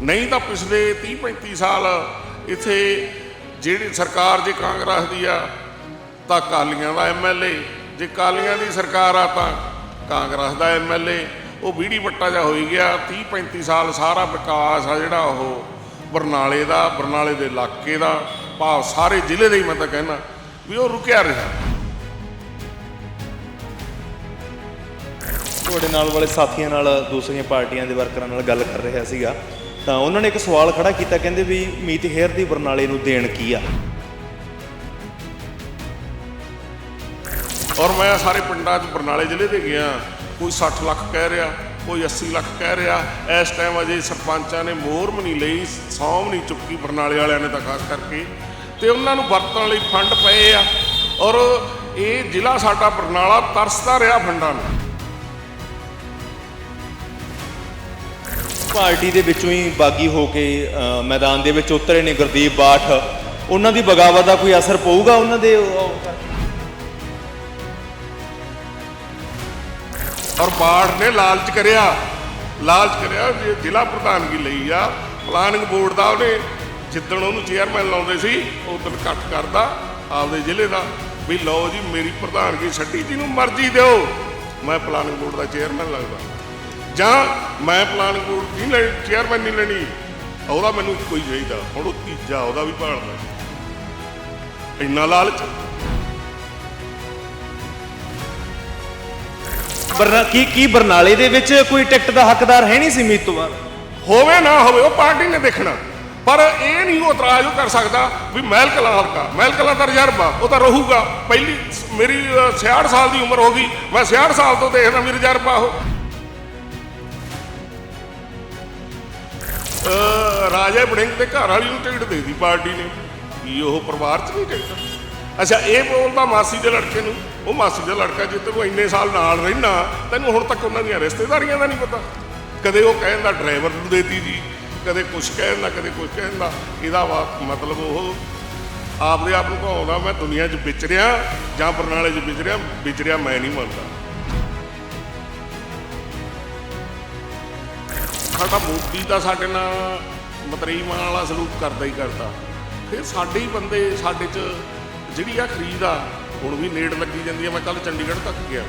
ਨਹੀਂ ਤਾਂ ਪਿਛਲੇ 30 35 ਸਾਲ ਇੱਥੇ ਜਿਹੜੀ ਸਰਕਾਰ ਜੇ ਕਾਂਗਰਸ ਦੀ ਆ, ਤਾਂ ਕਾਲੀਆਂ ਦਾ ਐਮਐਲਏ ਜੇ ਕਾਲੀਆਂ ਦੀ ਸਰਕਾਰ ਆ, ਤਾਂ ਕਾਂਗਰਸ ਦਾ ਐਮਐਲਏ ਉਹ ਬੀੜੀ ਵੱਟਾ ਜਾ ਹੋਈ ਗਿਆ 30 35 ਸਾਲ ਸਾਰਾ ਵਿਕਾਸ ਆ ਜਿਹੜਾ ਉਹ ਬਰਨਾਲੇ ਦਾ, ਬਰਨਾਲੇ ਦੇ ਇਲਾਕੇ ਦਾ, ਭਾਵ ਸਾਰੇ ਜ਼ਿਲ੍ਹੇ ਦਾ ਹੀ ਮੈਂ ਤਾਂ ਕਹਿੰਦਾ ਵੀ ਉਹ ਰੁਕਿਆ ਰਿਹਾ। ਤੁਹਾਡੇ ਨਾਲ ਵਾਲੇ ਸਾਥੀਆਂ ਨਾਲ, ਦੂਸਰੀਆਂ ਪਾਰਟੀਆਂ ਦੇ ਵਰਕਰਾਂ ਨਾਲ ਗੱਲ ਕਰ ਰਿਹਾ ਸੀਗਾ। ਤਾਂ ਉਹਨਾਂ ਨੇ ਇੱਕ ਸਵਾਲ ਖੜਾ ਕੀਤਾ, ਕਹਿੰਦੇ ਵੀ ਮੀਤ ਹੇਅਰ ਦੀ ਬਰਨਾਲੇ ਨੂੰ ਦੇਣ ਕੀ ਆ? ਔਰ ਮੈਂ ਸਾਰੇ ਪਿੰਡਾਂ 'ਚ ਬਰਨਾਲੇ ਜ਼ਿਲ੍ਹੇ ਦੇ ਗਿਆ, ਕੋਈ 60 ਲੱਖ ਕਹਿ ਰਿਹਾ, ਕੋਈ 80 ਲੱਖ ਕਹਿ ਰਿਹਾ। ਇਸ ਟਾਈਮ ਅਜੇ ਸਰਪੰਚਾਂ ਨੇ ਮੋਹਰ ਵੀ ਨਹੀਂ ਲਈ ਸੌਮ ਨਹੀਂ ਚੁੱਕੀ ਬਰਨਾਲੇ ਵਾਲਿਆਂ ਨੇ ਤਾਂ ਖਾਸ ਕਰਕੇ। ਤੇ ਉਹਨਾਂ ਨੂੰ ਵਰਤਣ ਲਈ ਫੰਡ ਪਏ ਆ। ਔਰ ਇਹ ਜ਼ਿਲ੍ਹਾ ਸਾਡਾ ਬਰਨਾਲਾ ਤਰਸਦਾ ਰਿਹਾ ਫੰਡਾਂ ਨੂੰ। ਪਾਰਟੀ ਦੇ ਵਿੱਚੋਂ ਹੀ ਬਾਗੀ ਹੋ ਕੇ ਮੈਦਾਨ ਦੇ ਵਿੱਚ ਉਤਰੇ ਨੇ ਗੁਰਦੀਪ ਬਾਠ। ਉਹਨਾਂ ਦੀ ਬਗਾਵਤ ਦਾ ਕੋਈ ਅਸਰ ਪਊਗਾ ਉਹਨਾਂ ਦੇ ਔਰ ਬਾਠ ਨੇ ਲਾਲਚ ਕਰਿਆ। ਲਾਲਚ ਕਰਿਆ ਜੇ ਜ਼ਿਲ੍ਹਾ ਪ੍ਰਧਾਨਗੀ ਲਈ ਆ। ਪਲਾਨਿੰਗ ਬੋਰਡ ਦਾ ਉਹਨੇ ਜਿੱਦਣ ਉਹਨੂੰ ਚੇਅਰਮੈਨ ਲਾਉਂਦੇ ਸੀ ਉਦੋਂ ਇਕੱਠ ਕਰਦਾ ਆਪਦੇ ਜ਼ਿਲ੍ਹੇ ਦਾ, ਵੀ ਲਓ ਜੀ, ਮੇਰੀ ਪ੍ਰਧਾਨਗੀ ਛੱਡੀ, ਜਿਹਨੂੰ ਮਰਜ਼ੀ ਦਿਓ। ਮੈਂ ਪਲਾਨਿੰਗ ਬੋਰਡ ਦਾ ਚੇਅਰਮੈਨ ਲੱਗਦਾ। ਜਾਂ ਮੈਂ ਪਲਾਨਿੰਗ ਬੋਰਡ ਨਹੀਂ ਲੈ ਚੇਅਰਮੈਨ ਨਹੀਂ ਲੈਣੀ ਉਹਦਾ ਮੈਨੂੰ ਹੀ ਚਾਹੀਦਾ। ਹੁਣ ਉਹ ਤੀਜਾ ਉਹਦਾ ਵੀ ਭਾਲਦਾ ਇੰਨਾ ਲਾਲਚ? ਬਰਨਾ ਕੀ ਕੀ ਬਰਨਾਲੇ ਦੇ ਵਿੱਚ ਕੋਈ ਟਿਕਟ ਦਾ ਹੱਕਦਾਰ ਹੈ ਨਹੀਂ ਸੀ ਮੀਤ ਤੋਂ ਬਾਅਦ? ਹੋਵੇ ਨਾ ਹੋਵੇ ਉਹ ਪਾਰਟੀ ਨੇ ਦੇਖਣਾ। ਪਰ ਇਹ ਨਹੀਂ ਉਹ ਇਤਰਾਜ਼ ਉਹ ਕਰ ਸਕਦਾ ਵੀ ਮਹਿਲ ਕਲਾਂ ਹਲਕਾ ਮਹਿਲ ਕਲਾਂ ਦਾ ਤਜਰਬਾ ਉਹ ਤਾਂ ਰਹੂਗਾ। ਪਹਿਲੀ ਮੇਰੀ ਅ, 66 ਸਾਲ ਦੀ ਉਮਰ ਹੋ ਗਈ। ਮੈਂ 66 ਸਾਲ ਤੋਂ ਦੇਖਦਾ ਵੀ ਤਜਰਬਾ ਉਹ। ਰਾਜਾ ਬੜਿੰਗ ਦੇ ਘਰ ਵਾਲੀ ਨੂੰ ਟਿਕਟ ਦੇ ਦਿੱਤੀ, ਪਾਰਟੀ ਨੇ। ਕੀ ਉਹ ਪਰਿਵਾਰ 'ਚ ਨਹੀਂ ਟਿਕਟ ਅੱਛਾ, ਇਹ ਬੋਲਦਾ ਮਾਸੀ ਦੇ ਲੜਕੇ ਨੂੰ, ਉਹ ਮਾਸੀ ਦਾ ਲੜਕਾ ਜੇ ਤੈਨੂੰ ਇੰਨੇ ਸਾਲ ਨਾਲ ਰਹਿਣਾ ਤੈਨੂੰ ਹੁਣ ਤੱਕ ਉਹਨਾਂ ਦੀਆਂ ਰਿਸ਼ਤੇਦਾਰੀਆਂ ਦਾ ਨਹੀਂ ਪਤਾ। ਕਦੇ ਉਹ ਕਹਿੰਦਾ ਡਰਾਈਵਰ ਨੂੰ ਦੇਤੀ ਜੀ, ਕਦੇ ਕੁਛ ਕਹਿੰਦਾ ਕਦੇ ਕੁਛ ਕਹਿੰਦਾ ਇਹਦਾ ਵਾ ਮਤਲਬ ਉਹ ਆਪਦੇ ਆਪ ਨੂੰ ਕਹਾਉਂਦਾ ਮੈਂ ਦੁਨੀਆ 'ਚ ਵਿਚਰਿਆ ਜਾਂ ਬਰਨਾਲੇ 'ਚ ਵਿਚਰਿਆ ਵਿਚਰਿਆ ਮੈਂ ਨਹੀਂ ਮੰਨਦਾ। ਸਾਡਾ ਮੋਦੀ ਦਾ ਸਾਡੇ ਨਾਲ ਮਤਰੀਮਾਂ ਵਾਲਾ ਸਲੂਕ ਕਰਦਾ ਹੀ ਕਰਦਾ। ਫਿਰ ਸਾਡੇ ਹੀ ਬੰਦੇ ਸਾਡੇ 'ਚ ਜਿਹੜੀ ਆ ਖਰੀਦ ਆ, ਹੁਣ ਵੀ ਨੇੜ ਲੱਗੀ ਜਾਂਦੀ ਆ, ਮੈਂ ਕੱਲ ਚੰਡੀਗੜ੍ਹ ਤੱਕ ਗਿਆ।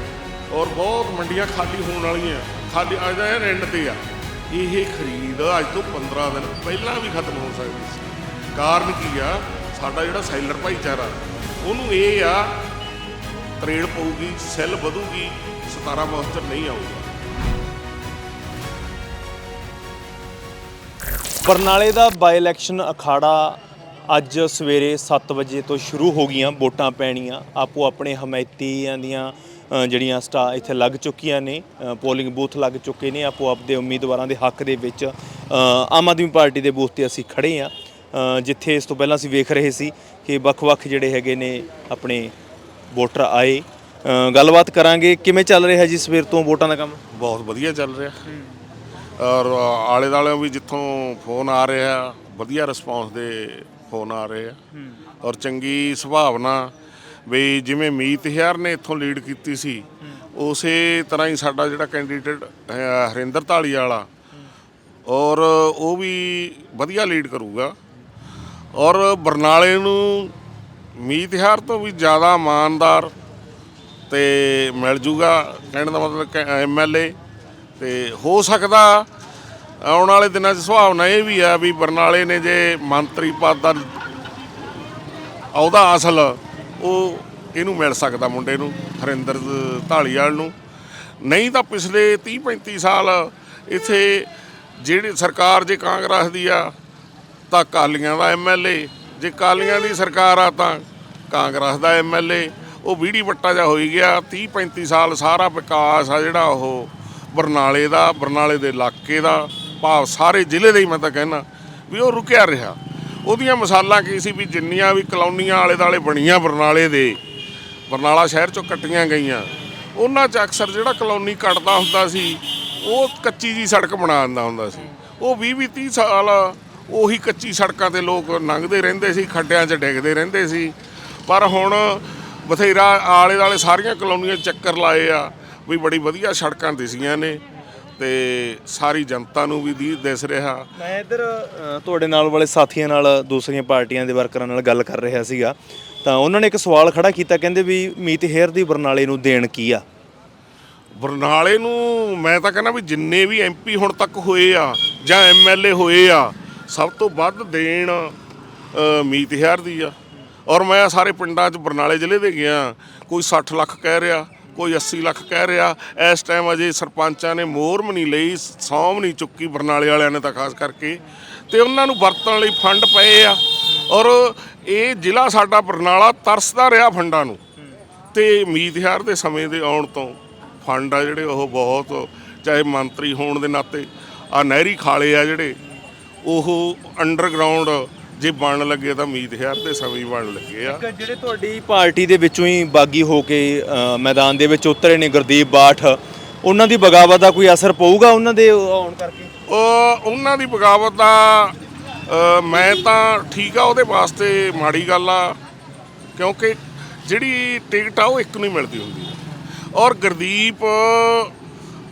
ਔਰ ਬਹੁਤ ਮੰਡੀਆਂ ਖਾਲੀ ਹੋਣ ਵਾਲੀਆਂ, ਖਾਲੀ ਅੱਜ ਦਾ ਇਹ ਤੇ ਆ। ਇਹ ਖਰੀਦ ਅੱਜ ਤੋਂ 15 ਦਿਨ ਪਹਿਲਾਂ ਵੀ ਖਤਮ ਹੋ ਸਕਦੀ ਸੀ। ਕਾਰਨ ਕੀ ਆ, ਸਾਡਾ ਜਿਹੜਾ ਸੈਲਰ ਭਾਈਚਾਰਾ, ਉਹਨੂੰ ਇਹ ਆ ਤਰੇੜ ਪਊਗੀ, ਸੈੱਲ ਵਧੂਗੀ 17 ਮੋਸਟਰ ਨਹੀਂ ਆਊਗਾ। ਬਰਨਾਲੇ ਦਾ ਬਾਈ ਇਲੈਕਸ਼ਨ ਅਖਾੜਾ ਅੱਜ ਸਵੇਰੇ 7 ਵਜੇ ਤੋਂ ਸ਼ੁਰੂ ਹੋ ਗਈਆਂ, ਵੋਟਾਂ ਪੈਣੀਆਂ। ਆਪੋ ਆਪਣੇ ਹਮਾਇਤੀਆਂ ਦੀਆਂ ਜਿਹੜੀਆਂ ਸਟਾ ਇੱਥੇ ਲੱਗ ਚੁੱਕੀਆਂ ਨੇ ਪੋਲਿੰਗ ਬੂਥ ਲੱਗ ਚੁੱਕੇ ਨੇ, ਆਪੋ ਆਪਦੇ ਉਮੀਦਵਾਰਾਂ ਦੇ ਹੱਕ ਦੇ ਵਿੱਚ ਆਮ ਆਦਮੀ ਪਾਰਟੀ ਦੇ ਬੂਥ ਤੇ ਅਸੀਂ ਖੜੇ ਆ। ਜਿੱਥੇ ਇਸ ਤੋਂ ਪਹਿਲਾਂ ਅਸੀਂ ਵੇਖ ਰਹੇ ਸੀ ਕਿ ਵੱਖ-ਵੱਖ ਜਿਹੜੇ ਹੈਗੇ ਨੇ ਆਪਣੇ ਵੋਟਰ ਆਏ। ਗੱਲਬਾਤ ਕਰਾਂਗੇ। ਕਿਵੇਂ ਚੱਲ ਰਿਹਾ ਜੀ ਸਵੇਰ ਤੋਂ ਵੋਟਾਂ ਦਾ ਕੰਮ? ਬਹੁਤ ਵਧੀਆ ਚੱਲ ਰਿਹਾ। ਔਰ ਆਲੇ ਦਾਲੇ ਵੀ ਜਿੱਥੋਂ ਫੋਨ ਆ ਰਿਹਾ ਵਧੀਆ ਰਿਸਪੌਂਸ ਦੇ ਫੋਨ ਆ ਰਹੇ ਆ। ਔਰ ਚੰਗੀ ਸੁਭਾਵਨਾ ਵੀ ਜਿਵੇਂ ਮੀਤ ਹਿਆਰ ਨੇ ਇੱਥੋਂ ਲੀਡ ਕੀਤੀ ਸੀ ਉਸੇ ਤਰ੍ਹਾਂ ਹੀ ਸਾਡਾ ਜਿਹੜਾ ਕੈਂਡੀਡੇਟ ਹਰਿੰਦਰ ਢਾਲੀ ਵਾਲਾ ਔਰ ਉਹ ਵੀ ਵਧੀਆ ਲੀਡ ਕਰੂਗਾ। ਔਰ ਬਰਨਾਲੇ ਨੂੰ ਮੀਤ ਹਿਆਰ ਤੋਂ ਵੀ ਜ਼ਿਆਦਾ ਇਮਾਨਦਾਰ ਤੇ ਮਿਲ ਜੂਗਾ ਕਹਿਣ ਦਾ ਮਤਲਬ ਐਮਐਲਏ ਤੇ ਹੋ ਸਕਦਾ ਆਉਣ ਵਾਲੇ ਦਿਨਾਂ 'ਚ ਸੁਭਾਵਨਾ ਇਹ ਵੀ ਆ ਵੀ ਬਰਨਾਲੇ ਨੇ ਜੇ ਮੰਤਰੀ ਪਦ ਦਾ ਅਹੁਦਾ ਅਸਲ ਉਹ ਇਹਨੂੰ ਮਿਲ ਸਕਦਾ ਮੁੰਡੇ ਨੂੰ, ਹਰਿੰਦਰ ਢਾਲੀਵਾਲ ਨੂੰ। ਨਹੀਂ ਤਾਂ ਪਿਛਲੇ 30 35 ਸਾਲ ਇੱਥੇ ਜਿਹੜੀ ਸਰਕਾਰ ਜੇ ਕਾਂਗਰਸ ਦੀ ਆ, ਤਾਂ ਕਾਲੀਆਂ ਦਾ ਐਮਐਲਏ ਜੇ ਕਾਲੀਆਂ ਦੀ ਸਰਕਾਰ ਆ, ਤਾਂ ਕਾਂਗਰਸ ਦਾ ਐਮਐਲਏ ਉਹ ਵੀੜੀ ਵੱਟਾ ਜਾ ਹੋਈ ਗਿਆ 30 35 ਸਾਲ ਸਾਰਾ ਵਿਕਾਸ ਆ ਜਿਹੜਾ ਉਹ। ਬਰਨਾਲੇ ਦਾ, ਬਰਨਾਲੇ ਦੇ ਇਲਾਕੇ ਦਾ ਭਾਵ ਸਾਰੇ ਜ਼ਿਲ੍ਹੇ ਦਾ ਹੀ ਮੈਂ ਤਾਂ ਕਹਿੰਦਾ ਵੀ ਉਹ ਰੁਕਿਆ ਰਿਹਾ। ਉਹਦੀਆਂ ਮਿਸਾਲਾਂ ਕੀ ਸੀ ਵੀ ਜਿੰਨੀਆਂ ਵੀ ਕਲੋਨੀਆਂ ਆਲੇ ਦਾਲੇ ਬਣੀਆਂ ਬਰਨਾਲੇ ਦੇ, ਬਰਨਾਲਾ ਸ਼ਹਿਰ ਚੋਂ ਕੱਟੀਆਂ ਗਈਆਂ, ਉਹਨਾਂ 'ਚ ਅਕਸਰ ਜਿਹੜਾ ਕਲੋਨੀ ਕੱਟਦਾ ਹੁੰਦਾ ਸੀ, ਉਹ ਕੱਚੀ ਜੀ ਸੜਕ ਬਣਾ ਦਿੰਦਾ ਹੁੰਦਾ ਸੀ। ਉਹ 20 20 30 ਸਾਲ ਉਹੀ ਕੱਚੀ ਸੜਕਾਂ ਤੇ ਲੋਕ ਲੰਘਦੇ ਰਹਿੰਦੇ ਸੀ, ਖੱਡਿਆਂ 'ਚ ਡਿੱਗਦੇ ਰਹਿੰਦੇ ਸੀ। ਪਰ ਹੁਣ ਬਥੇਰਾ ਆਲੇ ਦਾਲੇ ਸਾਰੀਆਂ ਕਲੋਨੀਆਂ ਚੱਕਰ ਲਾਏ ਆ ਵੀ ਬੜੀ ਵਧੀਆ ਸੜਕਾਂ ਦਿਸੀਆਂ ਨੇ ਤੇ ਸਾਰੀ ਜਨਤਾ ਨੂੰ ਵੀ ਦੀ- ਦਿਸ ਰਿਹਾ। ਮੈਂ ਇੱਧਰ ਤੁਹਾਡੇ ਨਾਲ ਵਾਲੇ ਸਾਥੀਆਂ ਨਾਲ ਦੂਸਰੀਆਂ ਪਾਰਟੀਆਂ ਦੇ ਵਰਕਰਾਂ ਨਾਲ ਗੱਲ ਕਰ ਰਿਹਾ ਸੀਗਾ। ਤਾਂ ਉਹਨਾਂ ਨੇ ਇੱਕ ਸਵਾਲ ਖੜਾ ਕੀਤਾ ਕਹਿੰਦੇ ਵੀ ਮੀਤ ਹੇਅਰ ਦੀ ਬਰਨਾਲੇ ਨੂੰ ਦੇਣ ਕੀ ਆ? ਬਰਨਾਲੇ ਨੂੰ ਮੈਂ ਤਾਂ ਕਹਿੰਦਾ ਵੀ ਜਿੰਨੇ ਵੀ ਐਮਪੀ ਹੁਣ ਤੱਕ ਹੋਏ ਆ ਜਾਂ ਐਮਐਲਏ ਹੋਏ ਆ ਸਭ ਤੋਂ ਵੱਧ ਦੇਣ ਮੀਤ ਹੇਅਰ ਦੀ ਆ। ਔਰ ਮੈਂ ਸਾਰੇ ਪਿੰਡਾਂ 'ਚ ਬਰਨਾਲੇ ਜ਼ਿਲ੍ਹੇ ਦੇ ਗਿਆ ਕੋਈ 60 ਲੱਖ ਕਹਿ ਰਿਹਾ। ਕੋਈ 80 ਲੱਖ ਕਹਿ ਰਿਹਾ। ਇਸ ਟਾਈਮ ਅਜੇ ਸਰਪੰਚਾਂ ਨੇ ਮੋਹਰ ਨਹੀਂ ਲਈ ਸੌਮ ਨਹੀਂ ਚੁੱਕੀ ਬਰਨਾਲੇ ਵਾਲਿਆਂ ਨੇ ਤਾਂ ਖਾਸ ਕਰਕੇ। ਤੇ ਉਹਨਾਂ ਨੂੰ ਵਰਤਣ ਲਈ ਫੰਡ ਪਏ ਆ। ਔਰ ਇਹ ਜ਼ਿਲ੍ਹਾ ਸਾਡਾ ਬਰਨਾਲਾ ਤਰਸਦਾ ਰਿਹਾ ਫੰਡਾਂ ਨੂੰ। ਤੇ ਮੀਤ ਹੇਅਰ ਦੇ ਸਮੇਂ ਦੇ ਆਉਣ ਤੋਂ ਫੰਡ ਆ ਜਿਹੜੇ, ਉਹ ਬਹੁਤ, ਚਾਹੇ ਮੰਤਰੀ ਹੋਣ ਦੇ ਨਾਤੇ। ਆ ਨਹਿਰੀ ਖਾਲੇ ਆ ਜਿਹੜੇ, ਉਹ ਅੰਡਰਗਰਾਉਂਡ ਜੇ ਬਣਨ ਲੱਗੇ ਤਾਂ ਮੀਤ ਹੇਅਰ ਦੇ ਸਮੇਂ ਬਣਨ ਲੱਗੇ ਆ। ਜਿਹੜੇ ਤੁਹਾਡੀ ਪਾਰਟੀ ਦੇ ਵਿੱਚੋਂ ਹੀ ਬਾਗੀ ਹੋ ਕੇ ਮੈਦਾਨ ਦੇ ਵਿੱਚ ਉਤਰੇ ਨੇ ਗੁਰਦੀਪ ਬਾਠ ਉਹਨਾਂ ਦੀ ਬਗਾਵਤ ਦਾ ਕੋਈ ਅਸਰ ਪਊਗਾ ਉਹਨਾਂ ਦੇ ਆਉਣ ਕਰਕੇ? ਉਹ ਉਹਨਾਂ ਦੀ ਬਗਾਵਤ ਦਾ ਮੈਂ ਤਾਂ ਠੀਕ ਆ ਉਹਦੇ ਵਾਸਤੇ ਮਾੜੀ ਗੱਲ ਆ ਕਿਉਂਕਿ ਜਿਹੜੀ ਟਿਕਟ ਆ ਉਹ ਇੱਕ ਨੂੰ ਹੀ ਮਿਲਦੀ ਹੁੰਦੀ ਹੈ ਔਰ ਗੁਰਦੀਪ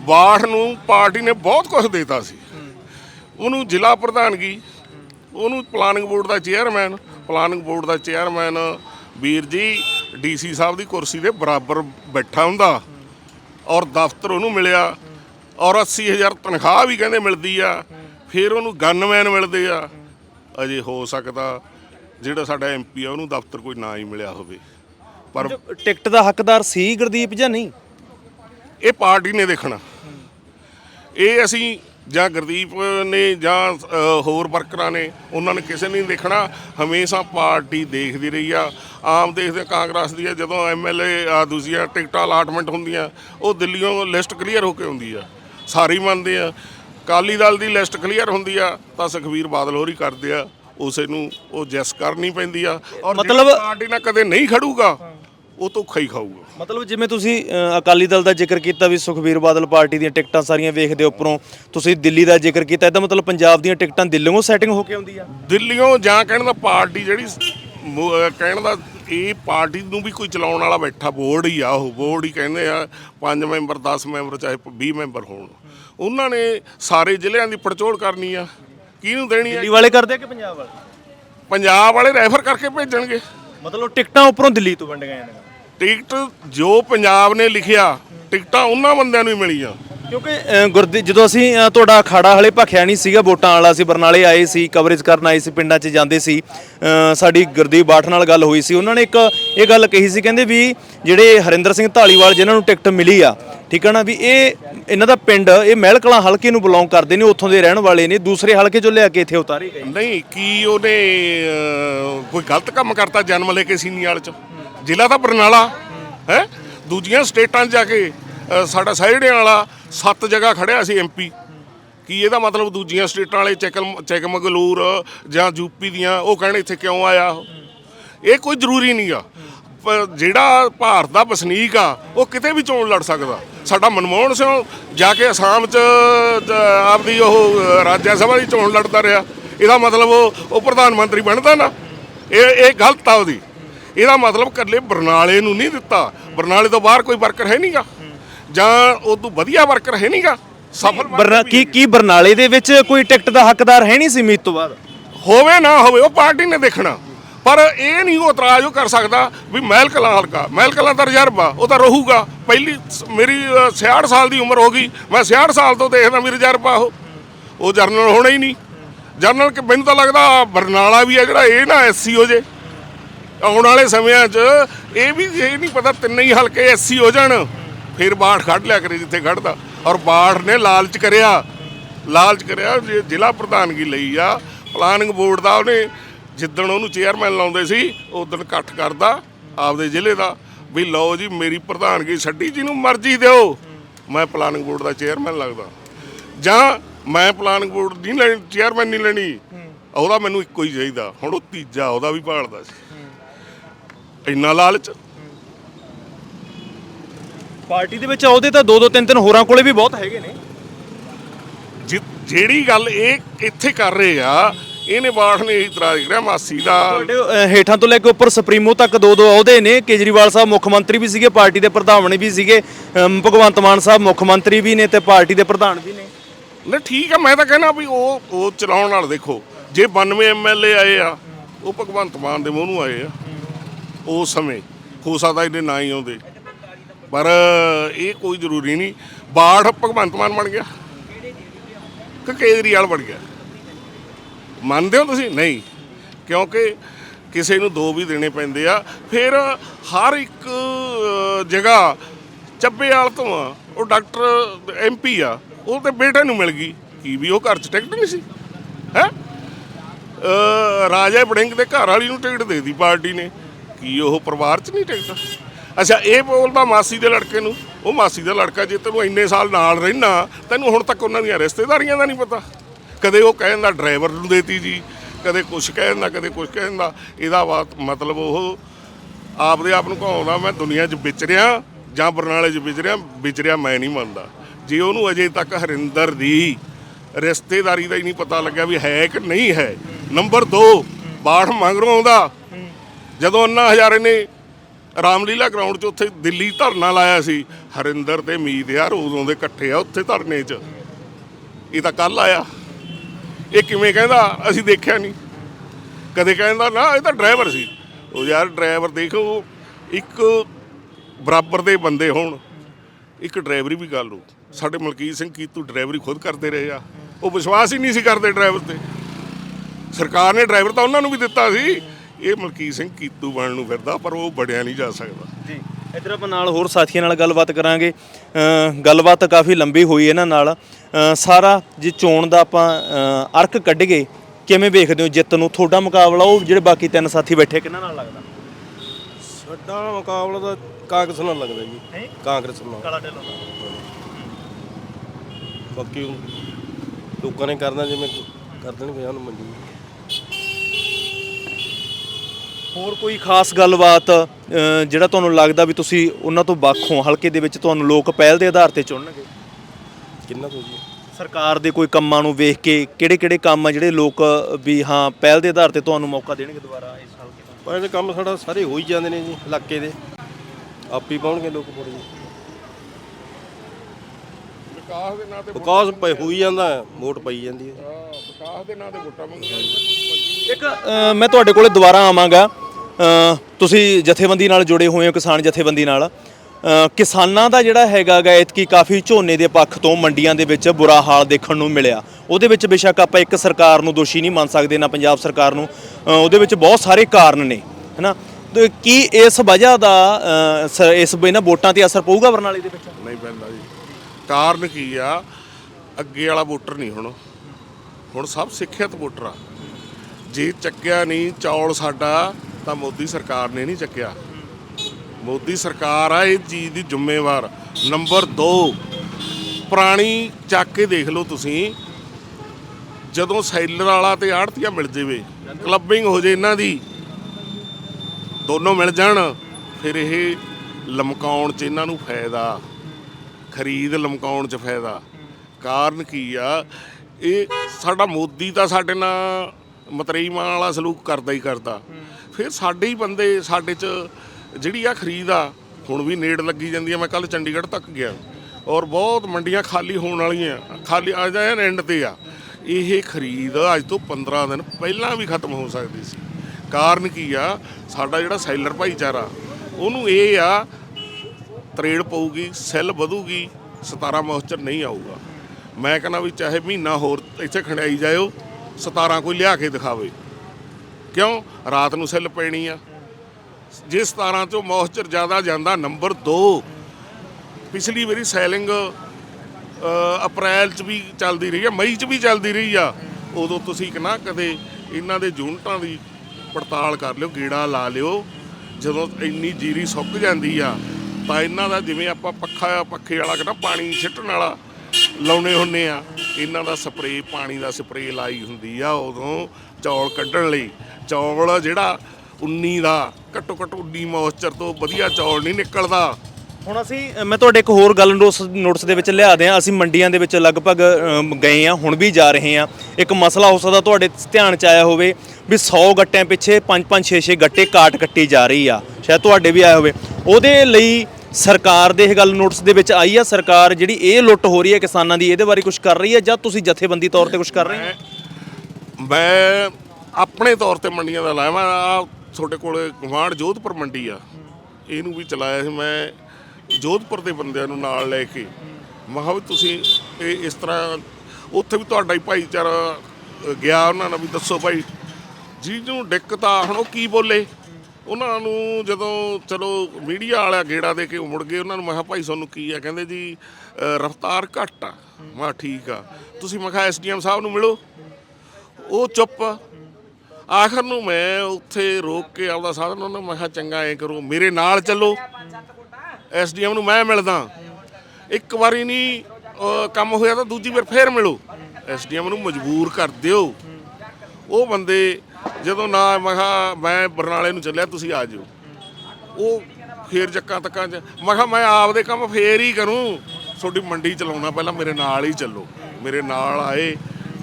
ਬਾਠ ਨੂੰ ਪਾਰਟੀ ਨੇ ਬਹੁਤ ਕੁਝ ਦਿੱਤਾ ਸੀ। ਉਹਨੂੰ ਜ਼ਿਲ੍ਹਾ ਪ੍ਰਧਾਨਗੀ ਉਹਨੂੰ ਪਲਾਨਿੰਗ ਬੋਰਡ ਦਾ ਚੇਅਰਮੈਨ ਪਲਾਨਿੰਗ ਬੋਰਡ ਦਾ ਚੇਅਰਮੈਨ ਵੀਰ ਜੀ ਡੀਸੀ ਸਾਹਿਬ ਦੀ ਕੁਰਸੀ ਦੇ ਬਰਾਬਰ ਬੈਠਾ ਹੁੰਦਾ ਔਰ ਦਫ਼ਤਰ ਉਹਨੂੰ ਮਿਲਿਆ ਔਰ 80000 ਤਨਖਾਹ ਵੀ ਕਹਿੰਦੇ ਮਿਲਦੀ ਆ ਫਿਰ ਉਹਨੂੰ ਗਨਮੈਨ ਮਿਲਦੇ ਆ। ਅਜੇ ਹੋ ਸਕਦਾ ਜਿਹੜਾ ਸਾਡਾ ਐਮਪੀ ਆ ਉਹਨੂੰ ਦਫ਼ਤਰ ਕੋਈ ਨਾ ਹੀ ਮਿਲਿਆ ਹੋਵੇ। ਪਰ ਟਿਕਟ ਦਾ ਹੱਕਦਾਰ ਸੀ ਗੁਰਦੀਪ ਜਾਂ ਨਹੀਂ? ਇਹ ਪਾਰਟੀ ਨੇ ਦੇਖਣਾ। ਇਹ ਅਸੀਂ ਜਾਂ ਗੁਰਦੀਪ ਨੇ ਜਾਂ ਅ, ਹੋਰ ਵਰਕਰਾਂ ਨੇ ਉਹਨਾਂ ਨੇ ਕਿਸੇ ਨੇ ਨਹੀਂ ਦੇਖਣਾ। ਹਮੇਸ਼ਾ ਪਾਰਟੀ ਦੇਖਦੀ ਰਹੀ ਆ। ਆਮ ਦੇਖਦੇ ਕਾਂਗਰਸ ਦੀ ਆ। ਜਦੋਂ ਐਮਐਲਏ ਆ ਦੂਜੀਆਂ ਟਿਕਟਾਂ ਅਲਾਟਮੈਂਟ ਹੁੰਦੀਆਂ ਉਹ ਦਿੱਲੀੋਂ ਲਿਸਟ ਕਲੀਅਰ ਹੋ ਕੇ ਆਉਂਦੀ ਆ। ਸਾਰੇ ਹੀ ਮੰਨਦੇ ਆ। ਕਾਲੀ ਦਲ ਦੀ ਲਿਸਟ ਕਲੀਅਰ ਹੁੰਦੀ ਆ ਤਾਂ ਸੁਖਵੀਰ ਬਾਦਲ ਹੋਰੀ ਕਰਦੇ ਆ। ਉਸੇ ਨੂੰ ਉਹ ਜੈਸ ਕਰਨੀ ਪੈਂਦੀ ਆ। ਔਰ ਮਤਲਬ- ਮਤਲਬ ਪਾਰਟੀ ਨਾਲ ਕਦੇ ਨਹੀਂ ਖੜੂਗਾ ਉਹ ਧੋਖਾ ਹੀ ਖਾਊਗਾ। ਮਤਲਬ ਜਿਵੇਂ ਤੁਸੀਂ ਅ, ਅਕਾਲੀ ਦਲ ਦਾ ਜ਼ਿਕਰ ਕੀਤਾ ਵੀ ਸੁਖਬੀਰ ਬਾਦਲ ਪਾਰਟੀ ਦੀਆਂ ਟਿਕਟਾਂ ਸਾਰੀਆਂ ਵੇਖਦੇ ਹੋ ਉੱਪਰੋਂ ਤੁਸੀਂ ਦਿੱਲੀ ਦਾ ਜ਼ਿਕਰ ਕੀਤਾ ਇਹਦਾ ਮਤਲਬ ਪੰਜਾਬ ਦੀਆਂ ਟਿਕਟਾਂ ਦਿੱਲੀੋਂ ਸੈਟਿੰਗ ਹੋ ਕੇ ਆਉਂਦੀ ਆ? ਦਿੱਲੀੋਂ ਜਾਂ ਕਹਿਣ ਦਾ ਪਾਰਟੀ ਜਿਹੜੀ ਮੋ- ਅਹ ਕਹਿਣ ਦਾ ਇਹ ਪਾਰਟੀ ਨੂੰ ਵੀ ਕੋਈ ਚਲਾਉਣ ਵਾਲਾ ਬੈਠਾ ਬੋਰਡ ਹੀ ਆ ਉਹ ਬੋਰਡ ਹੀ ਕਹਿੰਦੇ ਆ 5 ਮੈਂਬਰ 10 ਮੈਂਬਰ ਚਾਹੇ 20 ਮੈਂਬਰ ਹੋਣ। ਉਹਨਾਂ ਨੇ ਸਾਰੇ ਜ਼ਿਲ੍ਹਿਆਂ ਦੀ ਪੜਚੋਲ ਕਰਨੀ ਆ। ਕਿਹਨੂੰ ਦੇਣੀ ਆ? ਦਿੱਲੀ ਵਾਲੇ ਕਰਦੇ ਆ ਕਿ ਪੰਜਾਬ ਵਾਲੇ? ਪੰਜਾਬ ਵਾਲੇ ਰੈਫਰ ਕਰਕੇ ਭੇਜਣਗੇ। ਮਤਲਬ ਟਿਕਟਾਂ ਉੱਪਰੋਂ ਦਿੱਲੀ ਤੋਂ ਵੰਡੀਆਂ ਜਾਂਦੀਆਂ ਟਿਕਟ ਜੋ ਪੰਜਾਬ ਨੇ ਲਿਖਿਆ ਟਿਕਟਾਂ ਉਹਨਾਂ ਬੰਦਿਆਂ ਨੂੰ ਹੀ ਮਿਲੀਆਂ। ਕਿਉਂਕਿ ਅ, ਗੁਰਦੀ ਜਦੋਂ ਅਸੀਂ ਅ, ਤੁਹਾਡਾ ਅਖਾੜਾ ਹਲੇ ਭਖਿਆ ਨਹੀਂ ਸੀਗਾ ਵੋਟਾਂ ਵਾਲਾ ਸੀ ਬਰਨਾਲੇ ਆਏ ਸੀ ਕਵਰੇਜ ਕਰਨ ਆਏ ਸੀ ਪਿੰਡਾਂ 'ਚ ਜਾਂਦੇ ਸੀ ਅ, ਸਾਡੀ ਗੁਰਦੀਪ ਬਾਠ ਨਾਲ ਗੱਲ ਹੋਈ ਸੀ ਉਹਨਾਂ ਨੇ ਇੱਕ ਇਹ ਗੱਲ ਕਹੀ ਸੀ ਕਹਿੰਦੇ ਵੀ ਜਿਹੜੇ ਹਰਿੰਦਰ ਸਿੰਘ ਢਾਲੀਵਾਲ ਜਿਨ੍ਹਾਂ ਨੂੰ ਟਿਕਟ ਮਿਲੀ ਆ ਠੀਕ ਹੈ ਨਾ ਵੀ ਇਹ ਇਹਨਾਂ ਦਾ ਪਿੰਡ ਇਹ ਮਹਿਲ ਕਲਾਂ ਹਲਕੇ ਨੂੰ ਬਿਲੋਂਗ ਕਰਦੇ ਨੇ ਉੱਥੋਂ ਦੇ ਰਹਿਣ ਵਾਲੇ ਨੇ ਦੂਸਰੇ ਹਲਕੇ 'ਚੋਂ ਲਿਆ ਕੇ ਇੱਥੇ ਉਤਾਰੇ ਗਏ ਨਹੀਂ ਕੀ ਉਹਨੇ ਅਹ, ਕੋਈ ਗਲਤ ਕੰਮ ਕਰਤਾ ਜਨਮ ਲੈ ਕੇ ਸੀਨੀਆਲ ਚ? ਜ਼ਿਲ੍ਹਾ ਤਾਂ ਬਰਨਾਲਾ, ਹੈ? ਦੂਜੀਆਂ ਸਟੇਟਾਂ 'ਚ ਜਾ ਕੇ ਸਾਡਾ ਸਾਈਡਿਆਂ ਵਾਲਾ ਸੱਤ ਜਗ੍ਹਾ ਖੜਿਆ ਸੀ ਐਮਪੀ ਕੀ ਇਹਦਾ ਮਤਲਬ ਦੂਜੀਆਂ ਸਟੇਟਾਂ ਵਾਲੇ ਚੈਕਲ, ਚੈਕਮਗਲੂਰ ਜਾਂ ਯੂਪੀ ਦੀਆਂ, ਉਹ ਕਹਿਣ ਇੱਥੇ ਕਿਉਂ ਆਇਆ ਇਹ ਕੋਈ ਜ਼ਰੂਰੀ ਨਹੀਂ ਆ। ਜਿਹੜਾ ਭਾਰਤ ਦਾ ਵਸਨੀਕ ਆ, ਉਹ ਕਿਤੇ ਵੀ ਚੋਣ ਲੜ ਸਕਦਾ। ਸਾਡਾ ਮਨਮੋਹਨ ਸਿੰਘ ਜਾ ਕੇ ਅਸਾਮ 'ਚ ਆਪਦੀ ਉਹ ਰਾਜ ਸਭਾ ਦੀ ਚੋਣ ਲੜਦਾ ਰਿਹਾ। ਇਹਦਾ ਮਤਲਬ ਉਹ ਪ੍ਰਧਾਨ ਮੰਤਰੀ ਬਣਦਾ ਨਾ। ਇਹ ਇਹ ਗਲਤ ਆ ਉਹਦੀ। ਇਹਦਾ ਮਤਲਬ ਇਕੱਲੇ ਬਰਨਾਲੇ ਨੂੰ ਨਹੀਂ ਦਿੱਤਾ। ਬਰਨਾਲੇ ਤੋਂ ਬਾਹਰ ਕੋਈ ਵਰਕਰ ਹੈ ਨਹੀਂਗਾ। ਜਾਂ ਉਹ ਤੋਂ ਵਧੀਆ ਵਰਕਰ ਹੈ ਨਹੀਂਗਾ। ਸਫਲ ਬਰਨਾ ਕੀ ਕੀ ਬਰਨਾਲੇ ਦੇ ਵਿੱਚ ਕੋਈ ਟਿਕਟ ਦਾ ਹੱਕਦਾਰ ਹੈ ਨਹੀਂ ਸੀ ਮੀਤ ਤੋਂ ਬਾਅਦ? ਹੋਵੇ ਨਾ ਹੋਵੇ ਉਹ ਪਾਰਟੀ ਨੇ ਦੇਖਣਾ। ਪਰ ਇਹ ਨਹੀਂ ਉਹ ਇਤਰਾਜ਼ ਉਹ ਕਰ ਸਕਦਾ ਵੀ ਮਹਿਲ ਕਲਾਂ ਹਲਕਾ। ਮਹਿਲ ਕਲਾਂ ਦਾ ਰਿਜ਼ਰਵ ਆ ਉਹ ਤਾਂ ਰਹੂਗਾ। ਪਹਿਲੀ ਮੇਰੀ ਅ, 66 ਸਾਲ ਦੀ ਉਮਰ ਹੋ ਗਈ। ਮੈਂ 66 ਸਾਲ ਤੋਂ ਦੇਖਦਾ ਵੀ ਰਿਜ਼ਰਵ ਆ ਉਹ। ਉਹ ਜਰਨਲ ਹੋਣਾ ਹੀ ਨਹੀਂ। ਜਰਨਲ ਕਿ ਮੈਨੂੰ ਤਾਂ ਲੱਗਦਾ ਬਰਨਾਲਾ ਵੀ ਆ ਜਿਹੜਾ ਇਹ ਨਾ ਐਸਸੀ ਹੋ ਜੇ। ਆਉਣ ਵਾਲੇ ਸਮਿਆਂ 'ਚ ਇਹ ਵੀ ਇਹ ਨਹੀਂ ਪਤਾ, ਤਿੰਨੇ ਹੀ ਹਲਕੇ ਐਸਸੀ ਹੋ ਜਾਣ, ਫਿਰ ਬਾੜ ਕੱਢ ਲਿਆ ਕਰੇ ਜਿੱਥੇ ਖੜਦਾ ਔਰ ਬਾੜ ਨੇ ਲਾਲਚ ਕਰਿਆ ਲਾਲਚ ਕਰਿਆ, ਜੇ ਜ਼ਿਲ੍ਹਾ ਪ੍ਰਧਾਨਗੀ ਲਈ ਆ ਪਲਾਨਿੰਗ ਬੋਰਡ ਦਾ ਉਹਨੇ ਜਿੱਦਣ ਉਹਨੂੰ ਚੇਅਰਮੈਨ ਲਾਉਂਦੇ ਸੀ ਉਦੋਂ ਇਕੱਠ ਕਰਦਾ ਆਪਦੇ ਜ਼ਿਲ੍ਹੇ ਦਾ, ਵੀ ਲਓ ਜੀ ਮੇਰੀ ਪ੍ਰਧਾਨਗੀ ਛੱਡੀ, ਜਿਹਨੂੰ ਮਰਜ਼ੀ ਦਿਓ। ਮੈਂ ਪਲਾਨਿੰਗ ਬੋਰਡ ਦਾ ਚੇਅਰਮੈਨ ਲੱਗਦਾ। ਜਾਂ ਮੈਂ ਪਲਾਨਿੰਗ ਬੋਰਡ ਦੀ ਲੈਣੀ ਚੇਅਰਮੈਨ ਨਹੀਂ ਲੈਣੀ, ਉਹਦਾ ਮੈਨੂੰ ਇੱਕੋ ਹੀ ਚਾਹੀਦਾ, ਹੁਣ ਉਹ ਤੀਜਾ, ਉਹਦਾ ਵੀ ਭਾਲਦਾ ਸੀ। ਇੰਨਾ ਲਾਲਚ? ਪਾਰਟੀ ਦੇ ਵਿੱਚ ਉਹਦੇ ਤਾਂ ਦੋ ਦੋ ਤਿੰਨ ਤਿੰਨ ਹੋਰਾਂ ਕੋਲੇ ਵੀ ਬਹੁਤ ਹੈਗੇ ਨੇ। ਜਿ- ਜਿਹੜੀ ਗੱਲ ਇਹ ਇੱਥੇ ਕਰ ਰਹੇ ਆ ਇਹਨੇ ਬਾਠ ਨੇ ਇਤਰਾਜ਼ ਕਰਿਆ ਮਾਸੀ ਦਾ। ਤੁਹਾਡੇ ਹੇਠਾਂ ਤੋਂ ਲੈ ਕੇ ਉੱਪਰ ਸੁਪਰੀਮੋ ਤੱਕ ਦੋ ਦੋ ਅਹੁਦੇ ਨੇ। ਕੇਜਰੀਵਾਲ ਸਾਹਿਬ ਮੁੱਖ ਮੰਤਰੀ ਵੀ ਸੀਗੇ ਪਾਰਟੀ ਦੇ ਪ੍ਰਧਾਨ ਵੀ ਸੀਗੇ। ਅਮ, ਭਗਵੰਤ ਮਾਨ ਸਾਹਿਬ ਮੁੱਖ ਮੰਤਰੀ ਵੀ ਨੇ ਤੇ ਪਾਰਟੀ ਦੇ ਪ੍ਰਧਾਨ ਵੀ ਨੇ। ਨਹੀਂ ਠੀਕ ਆ ਮੈਂ ਤਾਂ ਕਹਿੰਦਾ ਵੀ ਉਹ ਉਹ ਚਲਾਉਣ ਨਾਲ ਦੇਖੋ ਜੇ 92 ਐਮਐਲਏ ਆਏ ਆ ਉਹ ਭਗਵੰਤ ਮਾਨ ਦੇ ਮੂੰਹ ਨੂੰ ਆਏ ਆ। ਉਸ ਸਮੇਂ ਹੋ ਸਕਦਾ ਇਹਦੇ ਨਾ ਹੀ ਆਉਂਦੇ। ਪਰ ਇਹ ਕੋਈ ਜ਼ਰੂਰੀ ਨਹੀਂ। ਬਾੜ ਭਗਵੰਤ ਮਾਨ ਬਣ ਗਿਆ। ਕਿ ਕੇਜਰੀਵਾਲ ਬਣ ਗਿਆ। ਮੰਨਦੇ ਹੋ ਤੁਸੀਂ? ਨਹੀਂ। ਕਿਉਂਕਿ ਕਿਸੇ ਨੂੰ ਦੋ ਵੀ ਦੇਣੇ ਪੈਂਦੇ ਆ। ਫਿਰ ਹਰ ਇੱਕ ਜਗ੍ਹਾ ਚੱਬੇ ਵਾਲ ਤੋਂ ਆ। ਉਹ ਡਾਕਟਰ ਐਮਪੀ ਆ। ਉਹ ਤੇ ਬੇਟੇ ਨੂੰ ਮਿਲ ਗਈ। ਕੀ ਵੀ ਉਹ ਘਰ 'ਚ ਟਿਕਟ ਨਹੀਂ ਸੀ? ਹੈ? ਰਾਜਾ ਬੜਿੰਗ ਦੇ ਘਰ ਵਾਲੀ ਨੂੰ ਟਿਕਟ ਦੇ ਦਿੱਤੀ ਪਾਰਟੀ ਨੇ। ਕੀ ਉਹ ਪਰਿਵਾਰ 'ਚ ਨਹੀਂ ਟਿਕਦਾ? ਅੱਛਾ, ਇਹ ਬੋਲਦਾ ਮਾਸੀ ਦੇ ਲੜਕੇ ਨੂੰ, ਉਹ ਮਾਸੀ ਦਾ ਲੜਕਾ ਜੇ ਤੈਨੂੰ ਇੰਨੇ ਸਾਲ ਨਾਲ ਰਹਿਣਾ ਤੈਨੂੰ ਹੁਣ ਤੱਕ ਉਹਨਾਂ ਦੀਆਂ ਰਿਸ਼ਤੇਦਾਰੀਆਂ ਦਾ ਨਹੀਂ ਪਤਾ। ਕਦੇ ਉਹ ਕਹਿੰਦਾ ਡਰਾਈਵਰ ਨੂੰ ਦੇਤੀ ਜੀ, ਕਦੇ ਕੁਛ ਕਹਿੰਦਾ ਕਦੇ ਕੁਛ ਕਹਿੰਦਾ ਇਹਦਾ ਬਾਤ ਮਤਲਬ ਉਹ ਆਪਦੇ ਆਪ ਨੂੰ ਕਹਾਉਂਦਾ ਮੈਂ ਦੁਨੀਆ 'ਚ ਵਿਚਰਿਆ ਜਾਂ ਬਰਨਾਲੇ 'ਚ ਵਿਚਰਿਆ ਵਿਚਰਿਆ ਮੈਂ ਨਹੀਂ ਮੰਨਦਾ। ਜੇ ਉਹਨੂੰ ਅਜੇ ਤੱਕ ਹਰਿੰਦਰ ਦੀ ਰਿਸ਼ਤੇਦਾਰੀ ਦਾ ਹੀ ਨਹੀਂ ਪਤਾ ਲੱਗਿਆ ਵੀ ਹੈ ਕਿ ਨਹੀਂ ਹੈ, ਨੰਬਰ 2 ਬਾਠ ਮੰਗਰੋਂ ਆਉਂਦਾ। ਜਦੋਂ ਅੰਨਾ ਹਜ਼ਾਰੇ ਨੇ ਰਾਮਲੀਲਾ ਗਰਾਊਂਡ 'ਚ ਉੱਥੇ ਦਿੱਲੀ ਧਰਨਾ ਲਾਇਆ ਸੀ, ਹਰਿੰਦਰ ਤੇ ਮੀਤ ਯਾਰ ਉਦੋਂ ਦੇ ਇਕੱਠੇ ਆ ਉੱਥੇ ਧਰਨੇ 'ਚ। ਇਹ ਤਾਂ ਕੱਲ ਆਇਆ। ਇਹ ਕਿਵੇਂ ਕਹਿੰਦਾ, ਅਸੀਂ ਦੇਖਿਆ ਨਹੀਂ। ਕਦੇ ਕਹਿੰਦਾ ਨਾ, ਇਹ ਤਾਂ ਡਰਾਈਵਰ ਸੀ। ਉਹ ਯਾਰ ਡਰਾਈਵਰ ਦੇਖੋ, ਇੱਕ ਬਰਾਬਰ ਦੇ ਬੰਦੇ ਹੋਣ, ਇੱਕ ਡਰਾਈਵਰੀ ਵੀ ਗੱਲ ਹੋ ਸਾਡੇ ਮਲਕੀਤ ਸਿੰਘ ਕੀਤੂ ਡਰਾਈਵਰੀ ਖੁਦ ਕਰਦੇ ਰਹੇ ਆ। ਉਹ ਵਿਸ਼ਵਾਸ ਹੀ ਨਹੀਂ ਸੀ ਕਰਦੇ ਡਰਾਈਵਰ ਤੇ। ਸਰਕਾਰ ਨੇ ਡਰਾਈਵਰ ਤਾਂ ਉਹਨਾਂ ਨੂੰ ਵੀ ਦਿੱਤਾ ਸੀ ਇਹ ਮਲਕੀਤ ਸਿੰਘ ਕੀਤੂ ਬਣਨ ਨੂੰ ਫਿਰਦਾ ਪਰ ਉਹ ਬੜਿਆ ਨਹੀਂ ਜਾ ਸਕਦਾ। ਜੀ ਇੱਧਰ ਆਪਾਂ ਨਾਲ ਹੋਰ ਸਾਥੀਆਂ ਨਾਲ ਗੱਲਬਾਤ ਕਰਾਂਗੇ। ਗੱਲਬਾਤ ਕਾਫੀ ਲੰਬੀ ਹੋਈ ਇਹਨਾਂ ਨਾਲ। ਸਾਰਾ ਜੇ ਚੋਣ ਦਾ ਆਪਾਂ ਅਰਕ ਕੱਢੀਏ ਕਿਵੇਂ ਵੇਖਦੇ ਹੋ ਜਿੱਤ ਨੂੰ? ਤੁਹਾਡਾ ਮੁਕਾਬਲਾ ਉਹ ਜਿਹੜੇ ਬਾਕੀ ਤਿੰਨ ਸਾਥੀ ਬੈਠੇ ਕਿਹਨਾਂ ਨਾਲ ਲੱਗਦਾ? ਸਾਡਾ ਮੁਕਾਬਲਾ ਤਾਂ ਕਾਂਗਰਸ ਨਾਲ ਲੱਗਦਾ ਜੀ। ਕਾਂਗਰਸ ਨਾਲ। ਕਾਲਾ ਢਿੱਲੋਂ ਬਾਕੀ ਹੁਣ ਲੋਕਾਂ ਨੇ ਕਰਨਾ ਜਿਵੇਂ ਕਰ ਦੇਣਗੇ ਉਹਨੂੰ ਮਨਜ਼ੂਰ ਹੋਰ ਕੋਈ ਖਾਸ ਗੱਲਬਾਤ ਅ, ਜਿਹੜਾ ਤੁਹਾਨੂੰ ਲੱਗਦਾ ਵੀ ਤੁਸੀਂ ਉਹਨਾਂ ਤੋਂ ਵੱਖ ਹੋ ਹਲਕੇ ਦੇ ਵਿੱਚ ਤੁਹਾਨੂੰ ਲੋਕ ਪਹਿਲ ਦੇ ਆਧਾਰ ਤੇ ਚੁਣਨਗੇ? ਕਿੰਨਾ ਤੋਂ ਜੀ? ਸਰਕਾਰ ਦੇ ਕੋਈ ਕੰਮਾਂ ਨੂੰ ਵੇਖ ਕੇ ਕਿਹੜੇ ਕਿਹੜੇ ਕੰਮ ਆ ਜਿਹੜੇ ਲੋਕ ਵੀ ਹਾਂ ਪਹਿਲ ਦੇ ਆਧਾਰ ਤੇ ਤੁਹਾਨੂੰ ਮੌਕਾ ਦੇਣਗੇ ਦੁਬਾਰਾ ਇਸ ਹਲਕੇ ਤੋਂ? ਪਰ ਇਹ ਕੰਮ ਸਾਡਾ ਸਾਰੇ ਹੋ ਹੀ ਜਾਂਦੇ ਨੇ ਜੀ ਇਲਾਕੇ ਦੇ। ਆਪੀ ਪਾਉਣਗੇ ਲੋਕ ਪੂਰੇ ਜੀ। ਵਿਕਾਸ ਦੇ ਨਾਂ ਤੇ ਵਿਕਾਸ ਪਈ ਹੋਈ ਜਾਂਦਾ ਹੈ, ਵੋਟ ਪਈ ਜਾਂਦੀ ਹੈ। ਵਿਕਾਸ ਦੇ ਨਾਂ ਤੇ ਵੋਟਾਂ ਮੰਗੀਆਂ ਇੱਕ ਅ, ਮੈਂ ਤੁਹਾਡੇ ਕੋਲੇ ਦੁਬਾਰਾ ਆਵਾਂਗਾ। ਅ, ਤੁਸੀਂ ਜਥੇਬੰਦੀ ਨਾਲ ਜੁੜੇ ਹੋਏ ਹੋ ਕਿਸਾਨ ਜਥੇਬੰਦੀ ਨਾਲ। ਅ, ਕਿਸਾਨਾਂ ਦਾ ਜਿਹੜਾ ਹੈਗਾ ਗਾ ਇਤਕੀ ਕਾਫੀ ਝੋਨੇ ਦੇ ਪੱਖ ਤੋਂ ਮੰਡੀਆਂ ਦੇ ਵਿੱਚ ਬੁਰਾ ਹਾਲ ਦੇਖਣ ਨੂੰ ਮਿਲਿਆ। ਉਹਦੇ ਵਿੱਚ ਬੇਸ਼ੱਕ ਆਪਾਂ ਇੱਕ ਸਰਕਾਰ ਨੂੰ ਦੋਸ਼ੀ ਨਹੀਂ ਮੰਨ ਸਕਦੇ ਨਾ ਪੰਜਾਬ ਸਰਕਾਰ ਨੂੰ। ਅ, ਉਹਦੇ ਵਿੱਚ ਬਹੁਤ ਸਾਰੇ ਕਾਰਨ ਨੇ ਹੈਨਾ? ਤੇ ਕੀ ਇਸ ਵਜ੍ਹਾ ਦਾ ਅ, ਸ- ਇਸ ਬਿਨਾਂ ਵੋਟਾਂ ਤੇ ਅਸਰ ਪਊਗਾ ਬਰਨਾਲੇ ਦੇ ਵਿੱਚ? ਨਹੀਂ ਪੈਂਦਾ ਜੀ। ਕਾਰਨ ਕੀ ਆ? ਅੱਗੇ ਵਾਲਾ ਵੋਟਰ ਨਹੀਂ ਹੁਣ। ਹੁਣ ਸਭ ਸਿੱਖਿਅਤ ਵੋਟਰ ਆ। ਜੇ ਚੱਕਿਆ ਨਹੀਂ ਚੌਲ ਸਾਡਾ, ਤਾਂ ਮੋਦੀ ਸਰਕਾਰ ਨੇ ਨਹੀਂ ਚੱਕਿਆ। ਮੋਦੀ ਸਰਕਾਰ ਆ, ਇਹ ਚੀਜ਼ ਦੀ ਜ਼ਿੰਮੇਵਾਰ। ਨੰਬਰ 2 ਪੁਰਾਣੀ ਚੱਕ ਕੇ ਦੇਖ ਲਓ ਤੁਸੀਂ। ਜਦੋਂ ਸੈਲਰ ਵਾਲਾ ਤੇ ਆੜਤੀਆ ਮਿਲ ਜਾਵੇ, ਕਲੱਬਿੰਗ ਹੋ ਜੇ ਇਹਨਾਂ ਦੀ, ਦੋਨੋਂ ਮਿਲ ਜਾਣ, ਫਿਰ ਇਹ ਲਮਕਾਉਣ 'ਚ ਇਹਨਾਂ ਨੂੰ ਫਾਇਦਾ, ਖਰੀਦ ਲਮਕਾਉਣ 'ਚ ਫਾਇਦਾ। ਕਾਰਨ ਕੀ ਆ, ਇਹ ਸਾਡਾ ਮੋਦੀ ਤਾਂ ਸਾਡੇ ਨਾਲ ਮਤਰੇਈ ਵਾਲਾ ਸਲੂਕ ਕਰਦਾ ਹੀ ਕਰਦਾ। ਫਿਰ ਸਾਡੇ ਹੀ ਬੰਦੇ ਸਾਡੇ 'ਚ ਜਿਹੜੀ ਆ ਖਰੀਦ ਆ, ਹੁਣ ਵੀ ਨੇੜ ਲੱਗੀ ਜਾਂਦੀ ਆ, ਮੈਂ ਕੱਲ ਚੰਡੀਗੜ੍ਹ ਤੱਕ ਗਿਆ। ਔਰ ਬਹੁਤ ਮੰਡੀਆਂ ਖਾਲੀ ਹੋਣ ਵਾਲੀਆਂ, ਖਾਲੀ ਅੱਜ ਦਾ ਐਂਡ ਤੇ ਆ। ਇਹ ਖਰੀਦ ਅੱਜ ਤੋਂ 15 ਦਿਨ ਪਹਿਲਾਂ ਵੀ ਖਤਮ ਹੋ ਸਕਦੀ ਸੀ। ਕਾਰਨ ਕੀ ਆ, ਸਾਡਾ ਜਿਹੜਾ ਸੈਲਰ ਭਾਈਚਾਰਾ, ਉਹਨੂੰ ਇਹ ਆ, ਤਰੇੜ ਪਊਗੀ, ਸੈੱਲ ਵਧੂਗੀ 17 ਮੋਇਸਚਰ ਨਹੀਂ ਆਊਗਾ। ਮੈਂ ਕਹਿੰਦਾ ਵੀ ਚਾਹੇ ਮਹੀਨਾ ਹੋਰ ਇੱਥੇ ਖੰਡਾਈ ਜਾਇਓ 17 ਕੋਈ ਲਿਆ ਕੇ ਦਿਖਾਵੇ। ਕਿਉਂ? ਰਾਤ ਨੂੰ ਸੈੱਲ ਪੈਣੀ ਆ। ਜੇ 17 ਚੋਂ ਮੋਇਸਚਰ ਜ਼ਿਆਦਾ ਜਾਂਦਾ, ਨੰਬਰ 2 ਪਿਛਲੀ ਵਾਰੀ ਸੈਲਿੰਗ ਅਪ੍ਰੈਲ ਚ ਵੀ ਚੱਲਦੀ ਰਹੀ ਆ, ਮਈ ਚ ਵੀ ਚੱਲਦੀ ਰਹੀ ਆ। ਉਦੋਂ ਤੁਸੀਂ ਕਿ ਨਾ ਕਦੇ ਇਹਨਾਂ ਦੇ ਯੂਨਿਟਾਂ ਦੀ ਪੜਤਾਲ ਕਰ ਲਿਓ, ਗੇੜਾ ਲਾ ਲਿਓ। ਜਦੋਂ ਇੰਨੀ ਜੀਰੀ ਸੁੱਕ ਜਾਂਦੀ ਆ, ਤਾਂ ਇਹਨਾਂ ਦਾ ਜਿਵੇਂ ਆਪਾਂ ਪੱਖਾ, ਪੱਖੇ ਵਾਲਾ ਕਹਿੰਦਾ, ਪਾਣੀ ਛਿੱਟਣ ਵਾਲਾ ਲਾਉਣੇ ਹੁੰਨੇ ਆ। ਇਹਨਾਂ ਦਾ ਸਪਰੇ ਪਾਣੀ ਦਾ ਸਪਰੇਅ ਲਾਈ ਹੁੰਦੀ ਆ ਉਦੋਂ ਚੌਲ ਕੱਢਣ ਲਈ। ਚੌਲ ਜਿਹੜਾ 19 ਦਾ, ਘੱਟੋ ਘੱਟ 19 ਮੋਇਸਚਰ ਤੋਂ ਵਧੀਆ ਚੌਲ ਨਹੀਂ ਨਿਕਲਦਾ। ਹੁਣ ਅਸੀਂ, ਮੈਂ ਤੁਹਾਡੇ ਇੱਕ ਹੋਰ ਗੱਲ ਨੋਟਿਸ ਨੋਟਿਸ ਦੇ ਵਿੱਚ ਲਿਆਦੇ ਦਿਆਂ। ਅਸੀਂ ਮੰਡੀਆਂ ਦੇ ਵਿੱਚ ਲਗਭਗ ਗਏ ਆ, ਹੁਣ ਵੀ ਜਾ ਰਹੇ ਆ। ਇੱਕ ਮਸਲਾ ਹੋ ਸਕਦਾ ਤੁਹਾਡੇ ਧਿਆਨ ਚ ਆਇਆ ਹੋਵੇ ਵੀ 100 ਗੱਟਿਆਂ ਪਿੱਛੇ 5-5 6-6 ਗੱਟੇ ਕਾਟ ਕੱਟੀ ਜਾ ਰਹੀ ਆ। ਸ਼ਾਇਦ ਤੁਹਾਡੇ ਵੀ ਆਇਆ ਹੋਵੇ। ਉਹਦੇ ਲਈ ਸਰਕਾਰ ਦੇ ਇਹ ਗੱਲ ਨੋਟਿਸ ਦੇ ਵਿੱਚ ਆਈ ਆ, ਸਰਕਾਰ ਜਿਹੜੀ ਇਹ ਲੁੱਟ ਹੋ ਰਹੀ ਹੈ ਕਿਸਾਨਾਂ ਦੀ, ਇਹਦੇ ਬਾਰੇ ਕੁਝ ਕਰ ਰਹੀ ਹੈ ਜਾਂ ਤੁਸੀਂ ਜਥੇਬੰਦੀ ਤੌਰ ਤੇ ਕੁਝ ਕਰ ਰਹੇ ਹੋ? ਮੈਂ ਆਪਣੇ ਤੌਰ ਤੇ ਮੰਡੀਆਂ ਦਾ ਲਾਇਆ ਮੈਂ ਆ ਤੁਹਾਡੇ ਕੋਲ ਗਵਾਂਢ ਜੋਧਪੁਰ ਮੰਡੀ ਆ। ਇਹਨੂੰ ਵੀ ਚਲਾਇਆ ਸੀ ਮੈਂ ਜੋਧਪੁਰ ਦੇ ਬੰਦਿਆਂ ਨੂੰ ਨਾਲ ਲੈ ਕੇ। ਮਹਾਂ ਵੀ ਤੁਸੀਂ ਇਹ ਇਸ ਤਰ੍ਹਾਂ ਉੱਥੇ ਵੀ ਤੁਹਾਡਾ ਹੀ ਭਾਈਚਾਰਾ ਗਿਆ ਉਹਨਾਂ ਨਾਲ ਵੀ ਦੱਸੋ ਭਾਈ। ਜਿਹਨੂੰ ਦਿੱਕਤ ਆ, ਹੁਣ ਉਹ ਕੀ ਬੋਲੇ? ਉਹਨਾਂ ਨੂੰ ਜਦੋਂ, ਚਲੋ, ਮੀਡੀਆ ਵਾਲਾ ਗੇੜਾ ਦੇ ਕੇ ਉਹ ਮੁੜ ਗਏ, ਉਹਨਾਂ ਨੂੰ ਮੈਂ ਕਿਹਾ, ਭਾਈ, ਤੁਹਾਨੂੰ ਕੀ ਆ? ਕਹਿੰਦੇ ਜੀ ਰਫ਼ਤਾਰ ਘੱਟ ਆ। ਮੈਂ ਕਿਹਾ, ਠੀਕ ਆ। ਤੁਸੀਂ ਮੈਂ ਕਿਹਾ, ਐਸਡੀਐਮ ਸਾਹਿਬ ਨੂੰ ਮਿਲੋ। ਉਹ ਚੁੱਪ। ਆਖਰ ਨੂੰ ਮੈਂ ਉੱਥੇ ਰੋਕ ਕੇ ਆਪਦਾ ਸਾਧਨ ਉਹਨਾਂ ਨੂੰ ਮੈਂ ਕਿਹਾ, ਚੰਗਾ, ਐ ਕਰੋ, ਮੇਰੇ ਨਾਲ ਚੱਲੋ। ਐਸਡੀਐਮ ਨੂੰ ਮੈਂ ਮਿਲਦਾ। ਇੱਕ ਵਾਰੀ ਨਹੀਂ ਕੰਮ ਹੋਇਆ ਤਾਂ ਦੂਜੀ ਵਾਰ ਫੇਰ ਮਿਲੋ। ਐਸਡੀਐਮ ਨੂੰ ਮਜਬੂਰ ਕਰ ਦਿਓ। ਉਹ ਬੰਦੇ ਜਦੋਂ ਨਾ ਮੈਂ ਕਿਹਾ, ਮੈਂ ਬਰਨਾਲੇ ਨੂੰ ਚੱਲਿਆ, ਤੁਸੀਂ ਆ ਜਿਓ। ਉਹ ਫੇਰ ਚੱਕਾਂ ਤੱਕਾਂ ਚ, ਮੈਂ ਕਿਹਾ, ਮੈਂ ਆਪਦੇ ਕੰਮ ਫੇਰ ਹੀ ਕਰੂੰ। ਤੁਹਾਡੀ ਮੰਡੀ ਚਲਾਉਣਾ, ਪਹਿਲਾਂ ਮੇਰੇ ਨਾਲ ਹੀ ਚੱਲੋ। ਮੇਰੇ ਨਾਲ ਆਏ,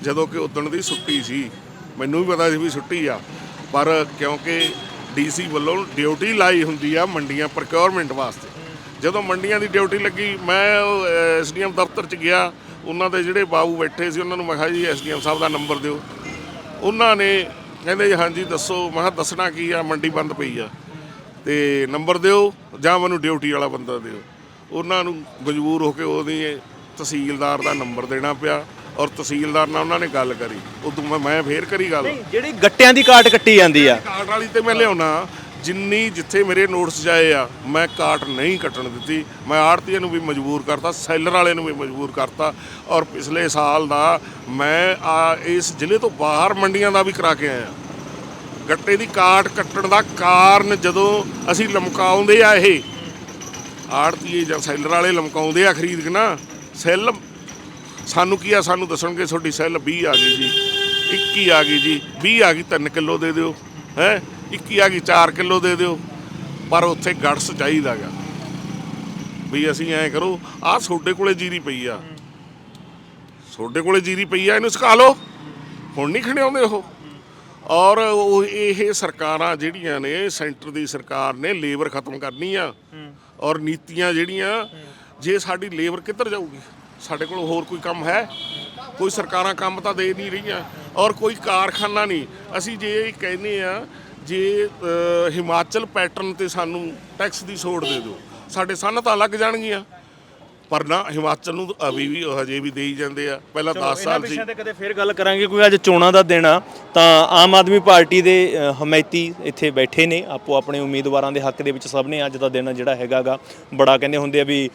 ਜਦੋਂ ਕਿ ਉਦਣ ਦੀ ਛੁੱਟੀ ਸੀ। ਮੈਨੂੰ ਵੀ ਪਤਾ ਸੀ ਵੀ ਛੁੱਟੀ ਆ। ਪਰ ਕਿਉਂਕਿ ਡੀਸੀ ਵੱਲੋਂ ਡਿਊਟੀ ਲਾਈ ਹੁੰਦੀ ਆ ਮੰਡੀਆਂ ਪ੍ਰੋਕਿਉਰਮੈਂਟ ਵਾਸਤੇ। ਜਦੋਂ ਮੰਡੀਆਂ ਦੀ ਡਿਊਟੀ ਲੱਗੀ, ਮੈਂ ਐਸਡੀਐਮ ਦਫ਼ਤਰ ਚ ਗਿਆ। ਉਹਨਾਂ ਦੇ ਜਿਹੜੇ ਬਾਬੂ ਬੈਠੇ ਸੀ, ਉਹਨਾਂ ਨੂੰ ਮੈਂ ਕਿਹਾ ਜੀ ਐਸਡੀਐਮ ਸਾਹਿਬ ਦਾ ਨੰਬਰ ਦਿਓ। ਉਹਨਾਂ ਨੇ ਕਹਿੰਦੇ ਜੀ ਹਾਂਜੀ ਦੱਸੋ। ਮੈਂ ਕਿਹਾ ਦੱਸਣਾ ਕੀ ਆ? ਮੰਡੀ ਬੰਦ ਪਈ ਆ। ਤੇ ਨੰਬਰ ਦਿਓ ਜਾਂ ਮੈਨੂੰ ਡਿਊਟੀ ਵਾਲਾ ਬੰਦਾ ਦਿਓ। ਉਹਨਾਂ ਨੂੰ ਮਜਬੂਰ ਹੋ ਕੇ ਉਹਦੀ ਤਹਿਸੀਲਦਾਰ ਦਾ ਨੰਬਰ ਦੇਣਾ ਪਿਆ ਔਰ ਤਹਿਸੀਲਦਾਰ ਨਾਲ ਉਹਨਾਂ ਨੇ ਗੱਲ ਕਰੀ। ਉਦੋਂ ਮੈਂ ਫੇਰ ਕਰੀ ਗੱਲ। ਜਿਹੜੀ ਗੱਟਿਆਂ ਦੀ ਕਾਟ ਕੱਟੀ ਜਾਂਦੀ ਆ। ਕਾਰਟ ਵਾਲੀ ਤੇ ਮੈਂ ਲਿਆਉਣਾ। ਜਿੰਨੀ ਜਿੱਥੇ ਮੇਰੇ ਨੋਟਸ ਜਾਏ ਆ, ਮੈਂ ਕਾਟ ਨਹੀਂ ਕੱਟਣ ਦਿੱਤੀ। ਮੈਂ ਆੜਤੀਆਂ ਨੂੰ ਵੀ ਮਜਬੂਰ ਕਰਤਾ, ਸੈਲਰ ਵਾਲੇ ਨੂੰ ਵੀ ਮਜਬੂਰ ਕਰਤਾ ਔਰ ਪਿਛਲੇ ਸਾਲ ਦਾ ਮੈਂ ਆ ਇਸ ਜ਼ਿਲ੍ਹੇ ਤੋਂ ਬਾਹਰ ਮੰਡੀਆਂ ਦਾ ਵੀ ਕਰਾ ਕੇ ਆਇਆ। ਗੱਟੇ ਦੀ ਕਾਟ ਕੱਟਣ ਦਾ ਕਾਰਨ ਜਦੋਂ ਅਸੀਂ ਲਮਕਾਉਂਦੇ ਆ ਇਹ, ਆੜਤੀਏ ਜਾਂ ਸੈਲਰ ਵਾਲੇ ਲਮਕਾਉਂਦੇ ਆ ਖਰੀਦ ਕੇ ਨਾ, ਸੈੱਲ ਸਾਨੂੰ ਕੀ ਆ, ਸਾਨੂੰ ਦੱਸਣਗੇ ਤੁਹਾਡੀ ਸੈੱਲ 20 ਆ ਗਈ ਜੀ 21 ਆ ਗਈ ਜੀ 20 ਆ ਗਈ 3 ਕਿਲੋ ਦੇ ਦਿਓ, ਹੈ? 21 ਆ ਗਈ 4 ਕਿਲੋ ਦੇ ਦਿਓ। ਪਰ ਉੱਥੇ ਗੜਸ ਚਾਹੀਦਾਗਾ। ਵੀ ਅਸੀਂ ਐਂ ਕਰੋ, ਆਹ ਤੁਹਾਡੇ ਕੋਲੇ ਜੀਰੀ ਪਈ ਆ। ਤੁਹਾਡੇ ਕੋਲੇ ਜੀਰੀ ਪਈ ਆ, ਇਹਨੂੰ ਸੁਕਾ ਲਓ। ਹੁਣ ਨਹੀਂ ਖੜਿਆਉਂਦੇ ਉਹ। ਔਰ ਉਹ ਇਹ ਸਰਕਾਰਾਂ ਜਿਹੜੀਆਂ ਨੇ, ਸੈਂਟਰ ਦੀ ਸਰਕਾਰ ਨੇ ਲੇਬਰ ਖਤਮ ਕਰਨੀ ਆ। ਔਰ ਨੀਤੀਆਂ ਜਿਹੜੀਆਂ, ਜੇ ਸਾਡੀ ਲੇਬਰ ਕਿੱਧਰ ਜਾਊਗੀ? ਸਾਡੇ ਕੋਲ ਹੋਰ ਕੋਈ ਕੰਮ ਹੈ? ਕੋਈ ਸਰਕਾਰਾਂ ਕੰਮ ਤਾਂ ਦੇ ਨਹੀਂ ਰਹੀਆਂ। ਔਰ ਕੋਈ ਕਾਰਖਾਨਾ ਨਹੀਂ। ਅਸੀਂ ਜੇ ਇਹ ਕਹਿੰਦੇ ਆ ਜੇ ਹਿਮਾਚਲ ਪੈਟਰਨ ਤੇ ਸਾਨੂੰ ਟੈਕਸ ਦੀ ਛੋੜ ਦੇ ਦਿਓ ਸਾਡੇ ਸਨਤਾਂ ਲੱਗ ਜਾਣਗੀਆਂ। ਪਰ ਨਾ ਹਿਮਾਚਲ ਨੂੰ ਅਭੀ ਵੀ ਹਜੇ ਵੀ ਦੇਈ ਜਾਂਦੇ ਆ। ਪਹਿਲਾਂ 10 ਇਹਨਾਂ ਸਾਲ ਸੀ। ਤੇ ਕਦੇ ਫੇਰ ਗੱਲ ਕਰਾਂਗੇ ਕੋਈ ਅੱਜ ਚੋਣਾਂ ਦਾ ਦਿਨ ਆ ਤਾਂ ਆਮ ਆਦਮੀ ਪਾਰਟੀ ਦੇ ਹਮਾਇਤੀ ਇੱਥੇ ਬੈਠੇ ਨੇ ਆਪੋ ਆਪਣੇ ਉਮੀਦਵਾਰਾਂ ਦੇ ਹੱਕ ਦੇ ਵਿੱਚ ਸਭ ਨੇ ਅੱਜ ਦਾ ਦਿਨ ਜਿਹੜਾ ਹੈਗਾਗਾ। ਬੜਾ ਕਹਿੰਦੇ ਹੁੰਦੇ ਆ ਵੀ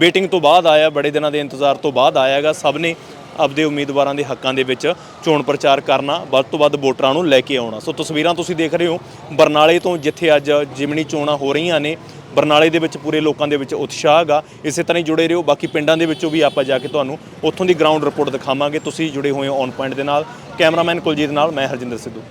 ਵੇਟਿੰਗ ਤੋਂ ਬਾਅਦ ਆਇਆ ਬੜੇ ਦਿਨਾਂ ਦੇ ਇੰਤਜ਼ਾਰ ਤੋਂ ਬਾਅਦ ਆਇਆਗਾ ਸਭ ਨੇ। ਆਪਦੇ ਉਮੀਦਵਾਰਾਂ ਦੇ ਹੱਕਾਂ ਦੇ ਵਿੱਚ ਚੋਣ ਪ੍ਰਚਾਰ ਕਰਨਾ, ਵੱਧ ਤੋਂ ਵੱਧ ਵੋਟਰਾਂ ਨੂੰ ਲੈ ਕੇ ਆਉਣਾ। ਸੋ ਤਸਵੀਰਾਂ ਤੁਸੀਂ ਦੇਖ ਰਹੇ ਹੋ, ਬਰਨਾਲੇ ਤੋਂ ਜਿੱਥੇ ਅੱਜ ਜਿਮਣੀ ਚੋਣਾਂ ਹੋ ਰਹੀਆਂ ਨੇ, ਬਰਨਾਲੇ ਦੇ ਵਿੱਚ ਪੂਰੇ ਲੋਕਾਂ ਦੇ ਵਿੱਚ ਉਤਸ਼ਾਹ ਹੈਗਾ ਇਸੇ ਤਰ੍ਹਾਂ ਹੀ ਜੁੜੇ ਰਹੋ, ਬਾਕੀ ਪਿੰਡਾਂ ਦੇ ਵਿੱਚੋਂ ਵੀ ਆਪਾਂ ਜਾ ਕੇ ਤੁਹਾਨੂੰ ਉੱਥੋਂ ਦੀ ਗਰਾਊਂਡ ਰਿਪੋਰਟ ਦਿਖਾਵਾਂਗੇ। ਤੁਸੀਂ ਜੁੜੇ ਹੋਏ ਹੋ ਔਨ ਪੁਆਇੰਟ ਦੇ ਨਾਲ। ਕੈਮਰਾਮੈਨ ਕੁਲਜੀਤ ਨਾਲ, ਮੈਂ ਹਰਜਿੰਦਰ ਸਿੱਧੂ।